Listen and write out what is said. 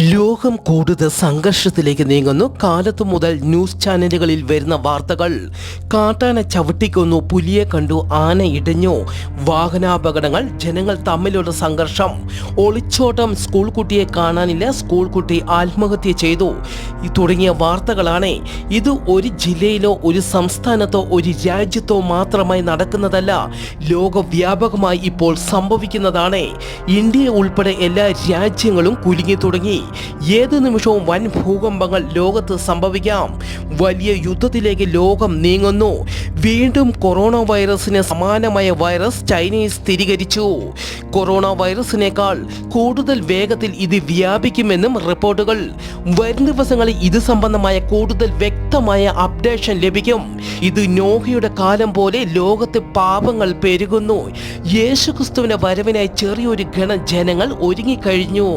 ലോകം കൂടുതൽ സംഘർഷത്തിലേക്ക് നീങ്ങുന്നു. കാലത്തു മുതൽ ന്യൂസ് ചാനലുകളിൽ വരുന്ന വാർത്തകൾ കാട്ടാന ചവിട്ടിക്കൊന്നു പുലിയെ കണ്ടു ആന ഇടഞ്ഞു. വാഹനാപകടങ്ങൾ ജനങ്ങൾ തമ്മിലുള്ള സംഘർഷം. ഒളിച്ചോട്ടം സ്കൂൾ കുട്ടിയെ കാണാനില്ല സ്കൂൾ കുട്ടി ആത്മഹത്യ ചെയ്തു. തുടങ്ങിയ വാർത്തകളാണ്. ഇത് ഒരു ജില്ലയിലോ ഒരു സംസ്ഥാനത്തോ ഒരു രാജ്യത്തോ മാത്രമായി നടക്കുന്നതല്ല. ലോകവ്യാപകമായി ഇപ്പോൾ സംഭവിക്കുന്നതാണ്. ഇന്ത്യ ഉൾപ്പെടെ എല്ലാ രാജ്യങ്ങളും കുലുങ്ങി തുടങ്ങി. ഏത് നിമിഷവും വൻ ഭൂകമ്പങ്ങൾ ലോകത്ത് സംഭവിക്കാം. വലിയ യുദ്ധത്തിലേക്ക് ലോകം നീങ്ങുന്നു. വീണ്ടും കൊറോണ വൈറസിന് സമാനമായ വൈറസ് ചൈനീസ് സ്ഥിരീകരിച്ചു. കൊറോണ വൈറസിനേക്കാൾ കൂടുതൽ വേഗത്തിൽ ഇത് വ്യാപിക്കുമെന്നും റിപ്പോർട്ടുകൾ. വരും ദിവസങ്ങളിൽ ഇത് സംബന്ധമായ കൂടുതൽ വ്യക്തമായ അപ്ഡേഷൻ ലഭിക്കും. ഇത് നോഹയുടെ കാലം പോലെ ലോകത്തെ പാപങ്ങൾ പെരുകുന്നു. യേശുക്രിസ്തുവിന്റെ വരവിനായി ചെറിയൊരു ഗണ ജനങ്ങൾ ഒരുങ്ങിക്കഴിഞ്ഞു.